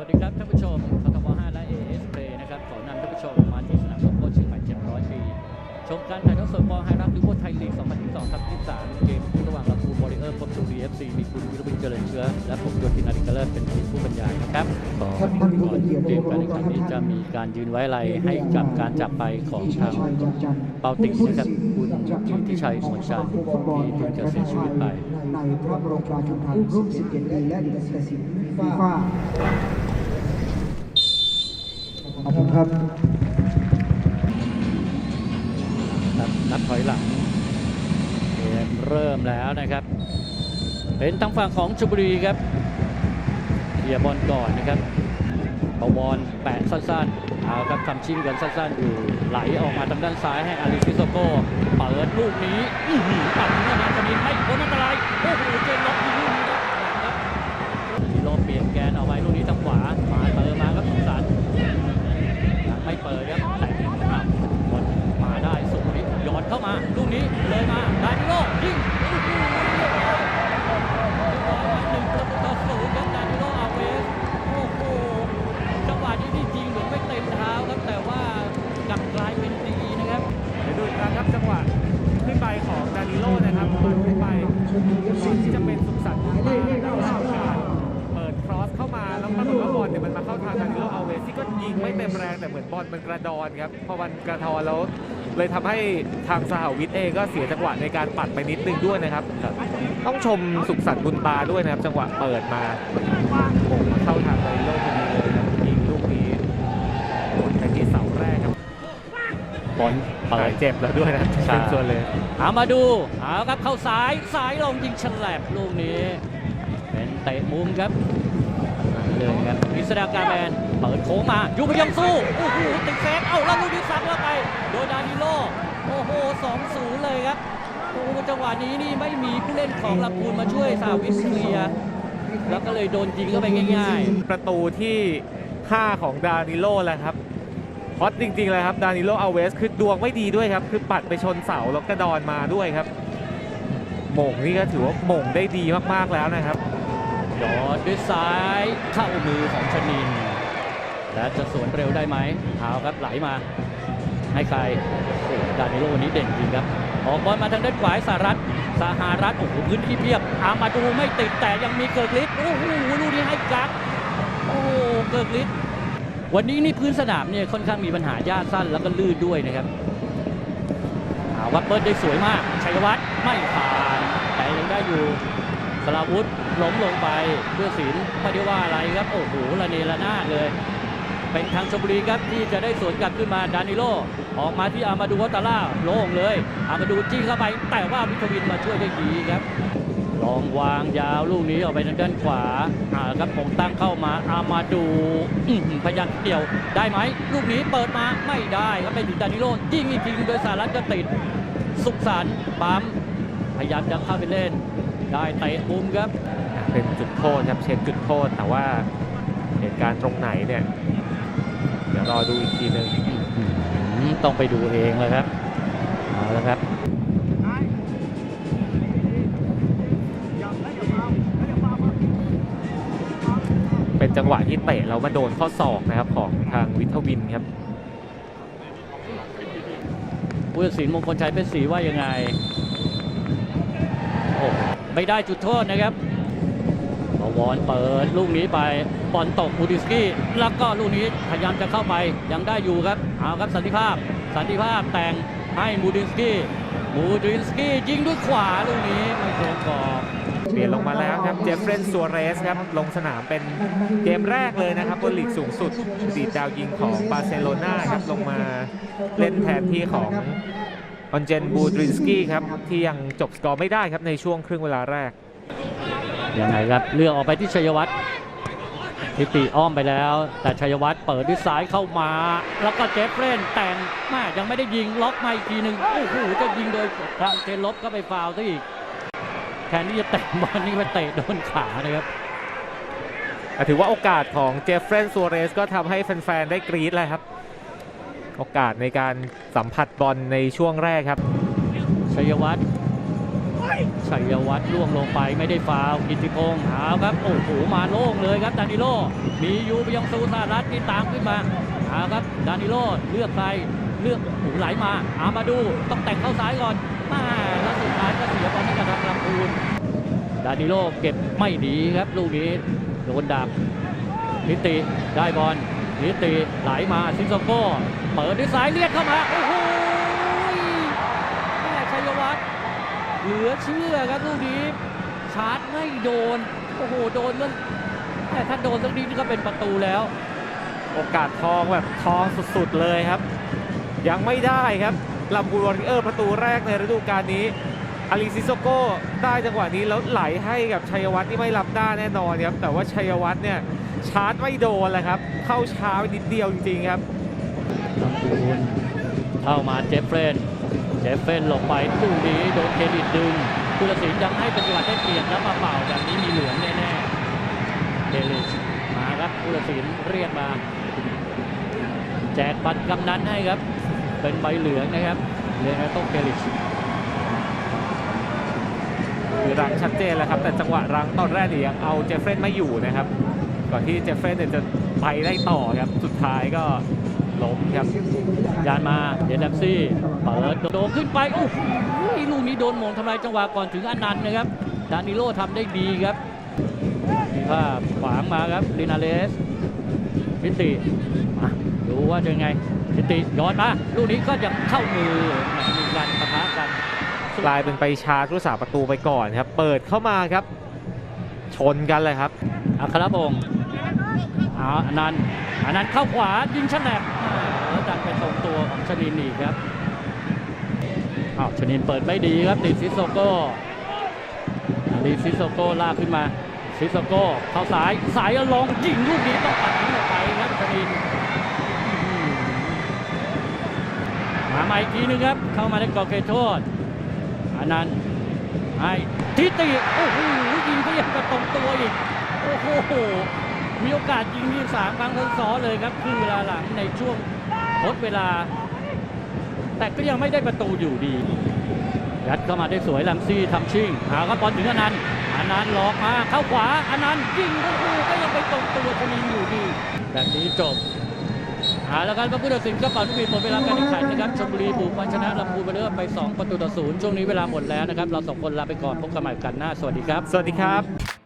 วัสดีครับท่านผู้ชมททบ5และ AS Play นะครับขอนำท่านผู้ชมมาที่สนามฟุตบอลเชียงใหม่700 ปี ชมการถ่ายทอดสดบอลไฮรักลิเวอร์ไทยลีก 2022ทับ23 เกมระหว่างลำพูนวอริเออร์พบชลบุรี FC มีคุณวิรวิทย์เจริญเชื้อ และผมโยธินอาริกเลิศเป็นทีมผู้บรรยายนะครับก่อนก่อนเกมการแข่งขันนี้จะมีการยืนไว้อะไรให้กับการจากไปของทางเปาติกนะครับคุณทิติชัยมวลชันที่เพิ่งจะเสียชีวิตไปในพระบรมราชูปถัมภ์ร่วม17ปีและดิสสินฟีฟ่า ครับครับ นับถอยหลังเกมเริ่มแล้วนะครับ เป็นทางฝั่งของชลบุรีครับเคลียร์บอลก่อนนะครับเอาบอลแปะสั้นๆ เอาครับทำชิงกันสั้นๆ อยู่ ไหลออกมาทางด้านซ้ายให้อาริฟิโซโก้เปิดลูกนี้ อื้อหือปัดถึงนาชนินไม่พ้นอันตราย โอ้โหเจนล็อก ยิงไม่เต็มแรงแต่เหมือนบอลมันกระดอนครับพอมันกระทอนแล้วเลยทำให้ทางสหวิทย์เองก็เสียจังหวะในการปัดไปนิดนึงด้วยนะครับ ต้องชมสุขสันต์บุญตาด้วยนะครับ จังหวะเปิดมาโอ้เข้าทางดานิโลพอดีเลยครับยิงลูกนี้โดนไปที่เสาแรกครับบอลเปิดเจ็บแล้วด้วยนะใช่เป็นส่วนเลยเอามาดูเอาครับเข้าซ้ายซ้ายลงยิงฉลับลูกนี้ เป็นเตะมุมครับ เลยครับอิสดาการแมนเปิดโค้งมาอยู่พยายามสู้โอ้โหติดเซฟเอ้าแล้วลูกนี้ซัดเข้าไป โดยดานิโลโอ้โหสองศูนย์เลยครับโอ้โหจังหวะนี้นี่ไม่มีผู้เล่นของลำพูนมาช่วยสาวิสเคลียร์แล้วก็เลยโดนยิงเข้าไปง่ายประตูที่5ของดานิโลแหละครับฮอตจริงๆเลยครับดานิโลอาเวสคือดวงไม่ดีด้วยครับ คือปัดไปชนเสาแล้วกระดอนมาด้วยครับ หม่งนี่ก็ถือว่าหม่งได้ดีมากๆแล้วนะครับๆ ยอดด้วยซ้ายเข้ามือของชนิน และจะสวนเร็วได้ไหมเอาครับไหลมา ให้ใครโอ้ดานิโลวันนี้เด่นจริงครับ ออกบอลมาทางด้านขวาสารัฐสหรัฐโอ้โหพื้นที่เพียบ อามาดูไม่ติดแต่ยังมีเกิร์กลิสโอ้โหลูกนี้ให้กักโอ้เกิร์กลิสวันนี้นี่พื้นสนามเนี่ยค่อนข้างมีปัญหาหญ้าสั้นแล้วก็ลื่นด้วยนะครับวัดเบิร์ดได้สวยมากชัยวัฒน์ไม่ผ่านแต่ยังได้อยู่ สลาวุธล้มลงไปเพื่อศิลป์ไม่ได้ว่าอะไรครับ โอ้โหระเนระนาดเลย เป็นทางชลบุรีครับที่จะได้สวนกลับขึ้นมาดานิโล ออกมาที่อามาดูวัตตาล่าโล่งเลย อามาดูจี้เข้าไป แต่ว่าวิทวินมาช่วยได้ดีครับ ลองวางยาวลูกนี้ออกไปทางด้านขวาอ่าครับผมตั้งเข้ามาอามาดูพยันเดี่ยวได้ไหมลูกนี้เปิดมาไม่ได้ครับไปถึงดานิโลยิงอีกทีโดยสารัตก็ติดสุขสันต์ปั๊มพยายามจะเข้าไปเล่น ได้เตะมุมครับ เป็นจุดโทษครับเช็คจุดโทษแต่ว่าเหตุการณ์ตรงไหนเนี่ย เดี๋ยวรอดูอีกทีหนึ่งอืมต้องไปดูเองเลยครับเอาละครับเป็นจังหวะที่เตะแล้วมาโดนข้อศอกนะครับของทางวิทวินครับผู้ตัดสินมงคลชัยเป็นสีว่ายังไงโอ้ ไม่ได้จุดโทษนะครับบวรเปิดลูกนี้ไปบอลตกมูดิสกี้แล้วก็ลูกนี้พยายามจะเข้าไปยังได้อยู่ครับเอาครับสันติภาพ สันติภาพแต่งให้มูดิสกี้มูดิสกี้ยิงด้วยขวาลูกนี้ไม่ตรงกรอบเปลี่ยนลงมาแล้วครับเจฟเฟรนซัวเรสครับลงสนามเป็นเกมแรกเลยนะครับบนลีกสูงสุดอดีตดาวยิงของบาร์เซโลนาครับลงมาเล่นแทนที่ของ ออนเจนบูดรินสกี้ครับที่ยังจบสกอร์ไม่ได้ครับในช่วงครึ่งเวลาแรกยังไงครับเลือกออกไปที่ชัยวัฒน์ทิติอ้อมไปแล้ว แต่ชัยวัฒน์เปิดด้วยซ้ายเข้ามา แล้วก็เจฟเฟรนแต่งแม่ยังไม่ได้ยิงล็อกมาอีกทีหนึ่งโอ้โหจะยิงโดยทางเจนลบก็ไปฟาวล์ซะอีกแทนที่จะเตะบอลนี่ไปเตะโดนขานะครับแต่ถือว่าโอกาสของเจฟเฟรนซัวเรสก็ทำให้แฟนๆได้กรี๊ดเลยครับ โอกาสในการสัมผัสบอลในช่วงแรกครับชัยวัฒน์ชัยวัฒน์ล่วงลงไปไม่ได้ฟาวกิติพงษ์เอาครับ โอ้โหมาโล่งเลยครับดานิโล มียูไปยังซูสารัตนี่ตามขึ้นมาเอาครับดานิโลเลือกใครเลือกหูไหลมาอามาดูต้องแต่งเข้าซ้ายก่อนมาแล้วสุดท้ายก็เสียบอลให้กับทางลำพูนดานิโลเก็บไม่ดีครับลูกนี้โดนดักนิติได้บอล นิติไหลมาซิโซโก้ เปิดด้วยซ้ายเลียดเข้ามา โอ้โหแม่ชัยวัฒน์เหลือเชื่อครับลูกนี้ชาร์จไม่โดน โอ้โห โดนเรื่องแต่ถ้าโดนสักนิดนี่ก็เป็นประตูแล้ว โอกาสทองแบบทองสุดๆเลยครับ ยังไม่ได้ครับลำพูนวอริเออร์ประตูแรกในฤดูกาลนี้ อาริซิโซโก้ได้จังหวะนี้แล้วไหลให้กับชัยวัฒน์ที่ไม่รับหน้าแน่นอนครับแต่ว่าชัยวัฒน์เนี่ยชาร์จไม่โดนแหละครับเข้าช้าไปนิดเดียวจริงๆครับลำพูนเข้ามาเจฟเฟนเจฟเฟนหลบไปลูกนี้โดนเครดิตดึงผู้ตัดสินยังให้เป็นจังหวะได้เปรียบแล้วมาเป่าแบบนี้มีเหลืองแน่ๆเดลิชมาครับผู้ตัดสินเรียกมา แจกบัตรกำนันให้ครับ เป็นใบเหลืองนะครับเรียนโต้เครดิต รังชัดเจนแล้วครับแต่จังหวะรังตอนแรกเนี่ยยังเอาเจฟเฟรนไม่อยู่นะครับ ก่อนที่เจฟเฟรนเนี่ยจะไปได้ต่อครับสุดท้ายก็ล้มครับยานมาเดนแลมซี่เปิดโดดขึ้นไปโอ้โหลูกนี้โดนหมงทำลายจังหวะก่อนถึงอนันต์นะครับดานิโลทำได้ดีครับมีภาพขวางมาครับลินาเลสพิติมาดูว่าจะไงพิติย้อนมาลูกนี้ก็ยังเข้ามือ กลายเป็นไปชาร์จผู้สาประตูไปก่อนครับ เปิดเข้ามาครับ ชนกันเลยครับ อัครพงศ์อาอนันต์อนันต์เข้าขวายิงฉลับแล้วดันไปตรงตัวของชนินอีกครับอ้าวชนินเปิดไม่ดีครับติดซิโซโก้ดีซิโซโก้ลากขึ้นมาซิโซโก้เข้าสายสายลงยิงลูกนี้ต้องปัดทิ้งออกไปครับชนินอื้อหือมาใหม่อีกทีนึงครับ เข้ามาในกรอบเขตโทษ อนันต์ให้ทิติโอ้โหยิงก็ยังกระตรงตัวอีกโอ้โหมีโอกาสยิงที่สามครั้งซ้อนเลยครับครึ่งเวลาหลังในช่วงทดเวลา แต่ก็ยังไม่ได้ประตูอยู่ดียัดเข้ามาได้สวยลัมซี่ทำชิ่งหาก็บอลถึงอนันต์อนันต์หลอกมาเข้าขวาอนันต์ยิงโอ้โหก็ยังไปตรงตัวชนินอยู่ดีแบบนี้จบ เอาละครับพระพุทธสินก็เป่าลูกบิดหมดเวลาการแข่งขันนะครับชลบุรีบุกมาชนะลำพูนไปเรื่อยไป 2 ประตูต่อศูนย์ช่วงนี้เวลาหมดแล้วนะครับ เราสองคนลาไปก่อนพบกันใหม่กันหน้า สวัสดีครับ สวัสดีครับ